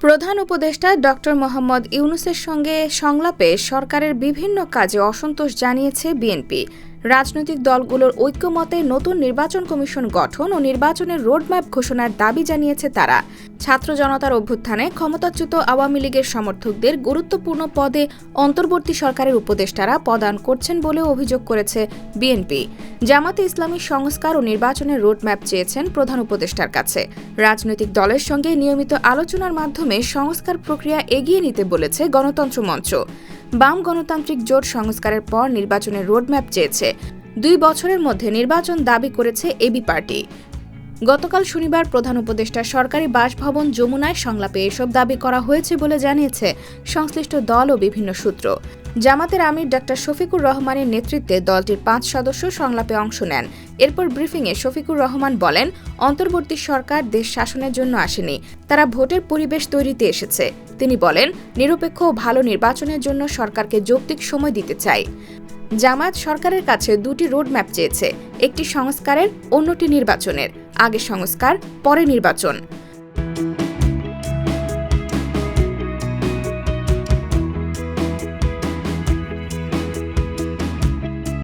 প্রধান উপদেষ্টা ডক্টর মোহাম্মদ ইউনুসের সঙ্গে সংলাপে সরকারের বিভিন্ন কাজে অসন্তোষ জানিয়েছে বিএনপি। রাজনৈতিক দলগুলোর ঐক্যমতে নতুন নির্বাচন কমিশন গঠন ও নির্বাচনের রোডম্যাপ ঘোষণার দাবি জানিয়েছে তারা। ছাত্র জনতার অভ্যুত্থানে ক্ষমতাচ্যুত আওয়ামী লীগের সমর্থকদের গুরুত্বপূর্ণ পদে অন্তর্বর্তী সরকারের উপদেষ্টারা প্রদান করছেন বলেও অভিযোগ করেছে বিএনপি। জামাতে ইসলামী সংস্কার ও নির্বাচনের রোডম্যাপ চেয়েছেন প্রধান উপদেষ্টার কাছে। রাজনৈতিক দলের সঙ্গে নিয়মিত আলোচনার মাধ্যমে সংস্কার প্রক্রিয়া এগিয়ে নিতে বলেছে গণতন্ত্র মঞ্চ। বাম গণতান্ত্রিক জোট সংস্কারের পর নির্বাচনের রোডম্যাপ চেয়েছে। দুই বছরের মধ্যে নির্বাচন দাবি করেছে এবি পার্টি। গতকাল শনিবার প্রধান উপদেষ্টা সরকারি বাসভবন যমুনায় সংলাপে এসব দাবি করা হয়েছে বলে জানিয়েছে সংশ্লিষ্ট দল ও বিভিন্ন সূত্র। জামাতের আমির ডাক্তার শফিকুর রহমানের নেতৃত্বে দলটির পাঁচ সদস্য সংলাপে অংশ নেন। এরপর ব্রিফিংয়ে শফিকুর রহমান বলেন, অন্তর্বর্তী সরকার দেশ শাসনের জন্য আসেনি, তারা ভোটের পরিবেশ তৈরিতে এসেছে। তিনি বলেন, নিরপেক্ষ ও ভালো নির্বাচনের জন্য সরকারকে যৌক্তিক সময় দিতে চাই। জামায়াত সরকারের কাছে দুটি রোডম্যাপ চেয়েছে, একটি সংস্কারের, অন্যটি নির্বাচনের। আগে সংস্কার, পরে নির্বাচন।